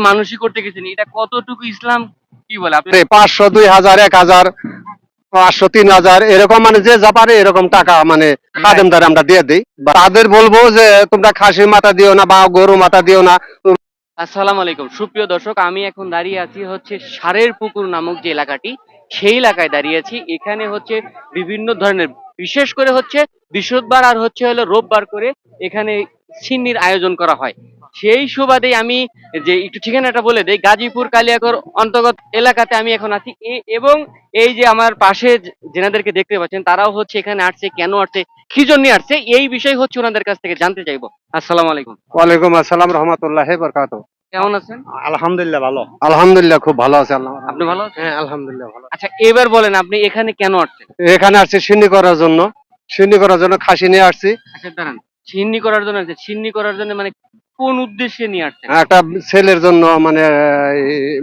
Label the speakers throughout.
Speaker 1: মানুষই করতে গেছেন এটা কতটুকু ইসলাম? কি বলে আপনি?
Speaker 2: পাঁচশো দুই হাজার এক হাজার পাঁচশো তিন হাজার এরকম মানে যে যা পারে এরকম টাকা মানে খাদেমদারে আমরা দিয়ে দিই। তাদের বলব যে তোমরা খাসি মাথা দিও না বা গরু মাথা দিও না।
Speaker 1: আসসালামু আলাইকুম। সুপ্রিয় দর্শক আমি এখন দাঁড়িয়ে আছি হচ্ছে সারের পুকুর নামক যে এলাকাটি সেই এলাকায় দাঁড়িয়ে আছি। এখানে হচ্ছে বিভিন্ন ধরনের বিশেষ করে হচ্ছে বৃহস্পতিবার আর হচ্ছে হলো রোববার করে এখানে সিন্নির আয়োজন করা হয়। সেই সুবাদে আমি যে একটু ঠিকানাটা বলে দেই গাজীপুর কালিয়াকর অন্তর্গত এলাকাতে আমি এখন আছি। এবং এই যে আমার পাশে যে- যেনাদেরকে দেখতে পাচ্ছেন তারাও হচ্ছে এখানে আসছে কেন আসছে কি জন্য আসছে এই বিষয় হচ্ছে ওনাদের কাছ থেকে জানতে চাইব। আসসালাম আলাইকুম।
Speaker 2: ওয়ালাইকুম আসসালাম রহমতুল্লাহ বরকাত
Speaker 1: কেমন আছেন?
Speaker 2: আলহামদুলিল্লাহ ভালো। আলহামদুলিল্লাহ খুব ভালো আছে আল্লাহ
Speaker 1: আপনি ভালো
Speaker 2: হ্যাঁ আলহামদুলিল্লাহ ভালো
Speaker 1: আচ্ছা এবার বলেন আপনি এখানে কেন আসছেন?
Speaker 2: এখানে আসছি সিন্নি করার জন্য। সিন্নি করার জন্য খাসি নিয়ে আসছি।
Speaker 1: আচ্ছা দাঁড়ান। ছিন্নি করার জন্য আসছেন ছিন্নি করার জন্য মানে কোন উদ্দেশ্যে নিয়ে আসছেন?
Speaker 2: একটা ছেলের জন্য মানে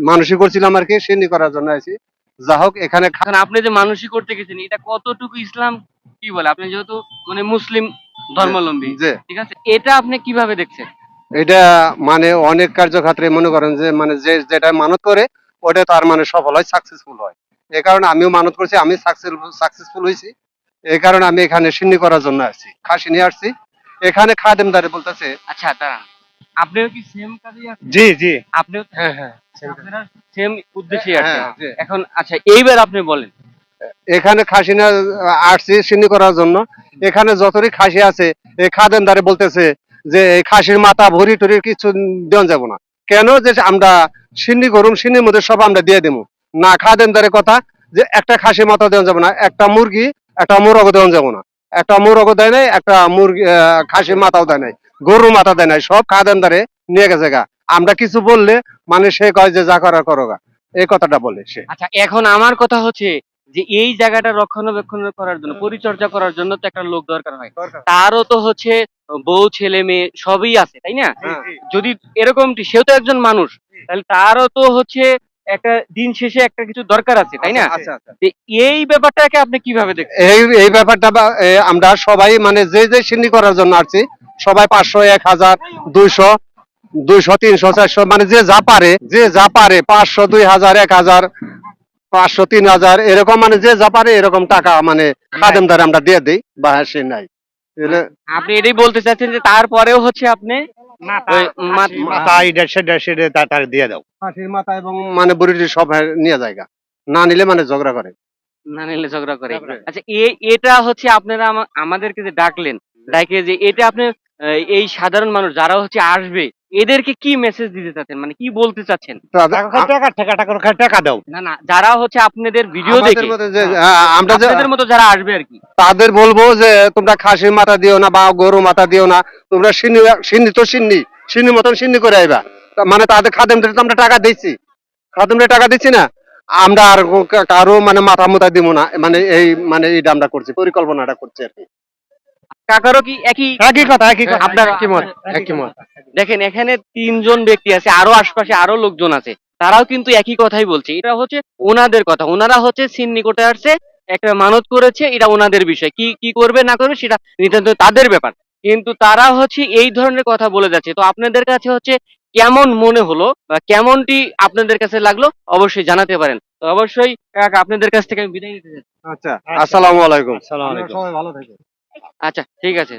Speaker 2: মানসিক করছিলাম আর কি সিন্নি করার জন্য আছি যা হোক এখানে
Speaker 1: আপনি যে মানুষই করতে গেছেন এটা কতটুকু ইসলাম কি বলে? আপনি যেহেতু মানে মুসলিম ধর্মাবলম্বী ঠিক আছে? এটা আপনি কীভাবে দেখছেন?
Speaker 2: এটা মানে অনেক কার্যক্ষেত্রে মনে করেন যে মানে যে যেটা মানত করে ওটা তার মানে সফল হয় সাকসেসফুল হয়। এই কারণে আমিও মানত করছি আমি সাকসেসফুল হয়েছি এই কারণে আমি এখানে সিন্নি করার জন্য আসছি খাসি নিয়ে আসছি। এখানে খাদেমদারে বলতেছে।
Speaker 1: আচ্ছা দাঁড়ান। আপনিও কি সেম কাজেই আছেন?
Speaker 2: জি জি।
Speaker 1: আপনিও
Speaker 2: হ্যাঁ হ্যাঁ
Speaker 1: আপনারা সেম উদ্দেশ্যে
Speaker 2: হ্যাঁ,
Speaker 1: আসছেন
Speaker 2: জি।
Speaker 1: এখন আচ্ছা এইবার আপনি বলেন।
Speaker 2: এখানে খাসি না আসছি সিন্নি করার জন্য। এখানে যতই খাসি আছে এই খাদেমদারে বলতেছে যে এই খাসির মাথা ভরি টরি কিছু দেওয়া যাব না। কেন যে আমরা সিন্নি করুম সিন্নির মধ্যে সব আমরা দিয়ে দেবো। না খাদেমদারের কথা যে একটা খাসি মাথা দেওয়া যাবে না একটা মুরগি একটা মোরগও দেওয়া যাব না। একটা মোরগও দেয় নাই একটা মুরগি খাসির মাথাও দেয় নাই গরুর মাথা দেয় নাই সব খাদেমদারে নিয়ে গেছে গা। আমরা কিছু বললে মানে সে কয় যে যা করার করো গা। এই কথাটা বলে সে।
Speaker 1: আচ্ছা এখন আমার কথা হচ্ছে যে এই জায়গাটা রক্ষণাবেক্ষণ করার জন্য পরিচর্যা করার জন্য তো একটা লোক দরকার হয়। তারও তো হচ্ছে বউ ছেলে মেয়ে সবই আছে তাই না?
Speaker 2: হ্যাঁ।
Speaker 1: যদি এরকমটি সেও তো একজন মানুষ তাহলে তারও তো হচ্ছে একটা দিন শেষে একটা কিছু দরকার আছে তাই না?
Speaker 2: আচ্ছা আচ্ছা
Speaker 1: তো এই ব্যাপারটাকে আপনি কীভাবে দেখছেন?
Speaker 2: এই এই ব্যাপারটা আমরা সবাই মানে যে যে সিন্নি করার জন্য আসছি সবাই পাঁচশো এক হাজার দুইশো দুইশো তিনশো চারশো মানে যে যা পারে যে যা পারে পাঁচশো দুই হাজার এক হাজার পাঁচশো তিন হাজার এরকম মানে যে যা পারে এরকম টাকা মানে খাদেমদারে আমরা দিয়ে দিই বা সে নাই।
Speaker 1: আপনি এটাই বলতে চাচ্ছেন যে তারপরেও হচ্ছে আপনি
Speaker 3: মাথা এটা সেটা সেটা দিয়ে দাও।
Speaker 2: খাসির মাথা এবং মানে বুড়িটি সব নিয়ে জায়গা। না নিলে মানে ঝগড়া করে।
Speaker 1: না নিলে ঝগড়া করে। আচ্ছা এ- এটা হচ্ছে আপনারা আমাদেরকে যে ডাকলেন ডাকে যে এটা আপনি এই সাধারণ মানুষ যারা হচ্ছে আসবে এদেরকে কি মেসেজ দিতে চাচ্ছেন? মানে কি বলতে চাচ্ছেন?
Speaker 3: টাকা টাকা টাকা টাকা দাও।
Speaker 1: না না যারা হচ্ছে আপনাদের ভিডিও
Speaker 2: আমাদের
Speaker 1: দেখে
Speaker 2: হ্যাঁ, আমরা
Speaker 1: আপনাদের মতো যারা আসবে আর কি।
Speaker 2: তাদের বলব যে তোমরা খাসির মাথা দিও না বা গরু মাথা দিও না তোমরা সিন্নি সিন্নি তো সিন্নি সিন্নি মতন সিন্নি করে আইবা। মানে তাদের খাদেমদের তো আমরা টাকা দিচ্ছি। খাদেমদের টাকা দিচ্ছি না আমরা আর কারও মানে মাথা মুথা দিব না। মানে এই মানে এইটা আমরা করছি পরিকল্পনাটা করছি আর কি।
Speaker 1: কাকারও কি একই?
Speaker 3: একই কথা একই কথা।
Speaker 1: আপনার
Speaker 2: একই মত একই মত
Speaker 1: দেখেন এখানে তিনজন ব্যক্তি আছে আরও আশপাশে আরও লোকজন আছে। তারাও কিন্তু একই কথাই বলছে। এটা হচ্ছে ওনাদের কথা। ওনারা হচ্ছে সিন্নি করতে আসছে একটা মানত করেছে এটা ওনাদের বিষয়। কি কি করবে না করবে সেটা নিতান্ত তাদের ব্যাপার। কিন্তু তারা হচ্ছে এই ধরনের কথা বলে যাচ্ছে। তো আপনাদের কাছে হচ্ছে কেমন মনে হলো বা কেমনটি আপনাদের কাছে লাগল অবশ্যই জানাতে পারেন। তো অবশ্যই আপনাদের কাছ থেকে আমি বিদায় নিতে চাই।
Speaker 2: আচ্ছা। আসসালামু আলাইকুম।
Speaker 3: আসসালামু আলাইকুম।
Speaker 2: সবাই ভালো থাকেন।
Speaker 1: আচ্ছা ঠিক আছে।